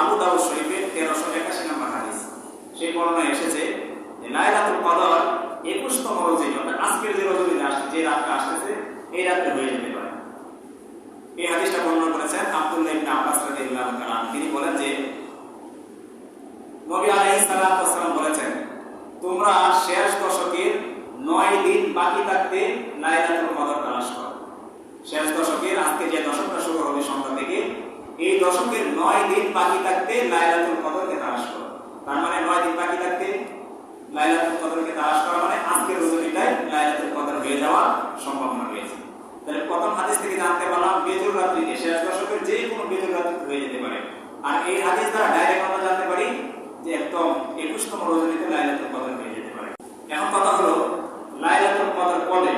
আবু দাউদ শরীফের তেরোশো একাশি নম্বর হাদিস সেই বর্ণনায় এসেছে যে, লাইলাতুল কদর একুশতম রজনী অর্থাৎ আজকের যে রজনীতে আসছে, যে রাতটা আসতেছে, এই রাতে হয়ে যেতে পারে এই হাদিসটা বর্ণনা করেছেন আব্দুল্লাহ ইবনে আব্বাস রাদিয়াল্লাহু তাআলা। তিনি বলেন যে নবী আলাইহিস সালাতু ওয়াসসালাম বলেছেন তোমরা শেষ দশকের নয় দিন বাকি থাকতে লাইলাতুল কদর তালাশ করো শেষ দশকের আজকে যে দশকটা শুরু হবে সন্ধ্যা থেকে এই দশকের নয় দিন বাকি থাকতে লাইলাতুল কদরকে তালাশ করো। তার মানে নয় দিন বাকি থাকতে লাইলাতুল কদরকে তালাশ করা মানে আজকের রজনীটাই লাইলাতুল কদর হয়ে যাওয়ার সম্ভাবনা রয়েছে। তাহলে প্রথম হাদিস থেকে জানতে পারলাম, বেজুর রাত্রিতে শেষ দশকের যে কোনো বেজুর রাত্রি হয়ে যেতে পারে। আর এই হাদিস দ্বারা ডাইরেক্ট আমরা জানতে পারি যে একদম একুশতম রজনীতে লাইলাতুল কদর হয়ে যেতে পারে। এখন কথা হলো, লাইলাতুল কদর কবে?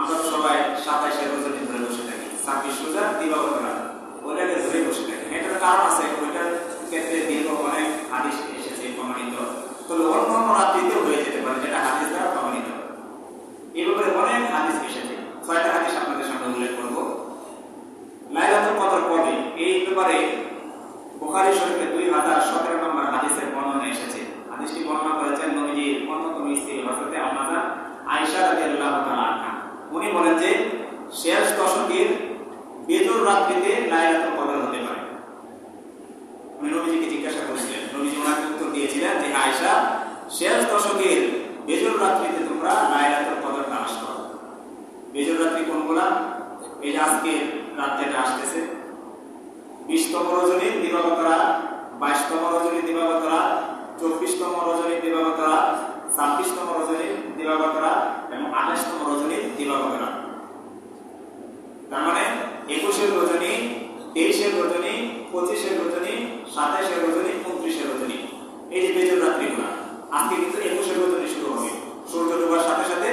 আমরা সবাই সাতাইশে রজনী ধরে বসে থাকি। ছাব্বিশ রোজা, দিবাগত রাত ওইটাকে ধরে বসে থাকি এটার কারণ আছে, ওইটার ক্ষেত্রে দীর্ঘ অনেক হাদিস এসেছে প্রমাণিত। তবে অন্য অন্য রাত্রিতেও হয়ে যেতে পারে, যেটা হাদিস দ্বারা প্রমাণিত। এই ব্যাপারে অনেক হাদিস এসেছে। ছয়টা হাদিস আপনাদের সামনে উল্লেখ করব। লাইলাতুল কদর কবে এই ব্যাপারে বুখারী শরীফে দুই হাজার সতেরো নম্বর হাদিসের বর্ণনা এসেছে। হাদিসটি বর্ণনা করেছেন নবীজির অন্যতম স্ত্রী হযরতে আম্মাজা আয়েশা রাদিয়াল্লাহু তাআলা উনি বলেন যে, শেষ দশকের বেজর রাত্রিতে লাইলাতুল কদর হতে পারে উনি নবীজিকে জিজ্ঞাসা করেছিলেন। নবীজি ওনাকে উত্তর দিয়েছিলেন যে, আয়েশা, শেষ দশকের বেজর রাত্রিতে তোমরা লাইলাতুল কদর তালাশ করো বেজর রাত্রি কোনগুলা এই আজকে রাত আসতেছে। বিশতম রজনী দিবাগত বাইশতম রজনী দিবাগত চব্বিশতম রজনী দিবাগত রাত, ছাব্বিশতম রজনী দিবাগত এবং আঠাশতম রজনী দিবাগত তার মানে একুশের রজনী, তেইশের রজনী, পঁচিশের রজনী সাতাইশের রজনী উনত্রিশের রজনী। এই যে বেজর রাত্রিগুলা আজকে কিন্তু একুশের রজনী শুরু হবে। সূর্য ডোবার সাথে সাথে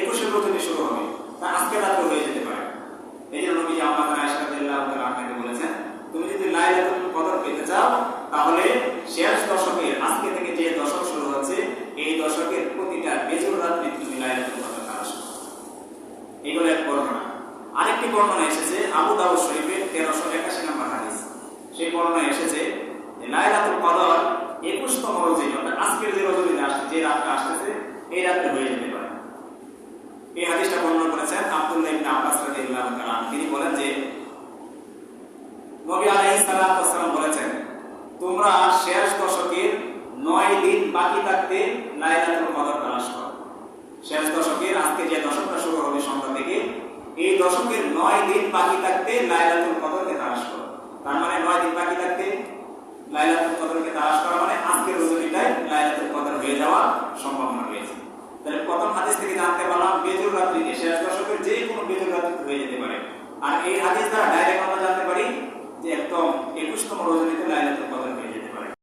একুশের রজনী শুরু হবে। তা আজকে রাত্রে হয়ে যেতে পারে। এই জন্য নবী আমাদের আপনাকে বলেছেন, তুমি যদি লাইলাতুল কদর পেতে চাও, তাহলে শেষ দশকের আজকে থেকে যে দশক শুরু হচ্ছে, এই দশকের প্রতিটা বেজর রাত্রি তুমি লাইলাতুল কদর এগুলো এক বর্ণনা। আরেকটি বর্ণনা এসেছে, আবু দাউদ শরীফের তেরোশো একাশি নম্বর হাদিস। সেই বর্ণনা এসেছে লাইলাতুল কদর একুশতম রজনী অর্থাৎ আজকের যে রজনীতে আসছে, যে রাতটা আসতেছে, এই রাত্রে হয়ে যেতে পারে। এই হাদিসটা বর্ণনা করেছেন আব্দুল্লাহ ইবনে আব্বাস রাদিয়াল্লাহু তাআলা তিনি বলেন যে, নবী আলাইহিস সালাতু বলেছেন, তোমরা শেষ দশকের নয় দিন বাকি থাকতে লাইলাতুল কদর তালাশ করো। শেষ দশকের আজকে যে দশকটা শুরু হবে সন্ধ্যা থেকে, এই দশকের নয় দিন বাকি থাকতে লাইলাতুল কদরকে তালাশ করো। তার মানে নয় দিন বাকি থাকতে লাইলাতুল কদরকে তালাশ করা মানে আজকের রজনীটায় লাইলাতুল কদর হয়ে যাওয়ার সম্ভাবনা রয়েছে। তাহলে প্রথম হাদিস থেকে জানতে পারলাম, বেজুর রাত্রিতে শেষ দশকের যে কোনো বেজুর রাত্রি হয়ে যেতে পারে। আর এই হাদিস দ্বারা ডাইরেক্ট আমরা জানতে পারি যে একদম একুশতম রজনীতে লাইলাতুল কদর হয়ে যাবে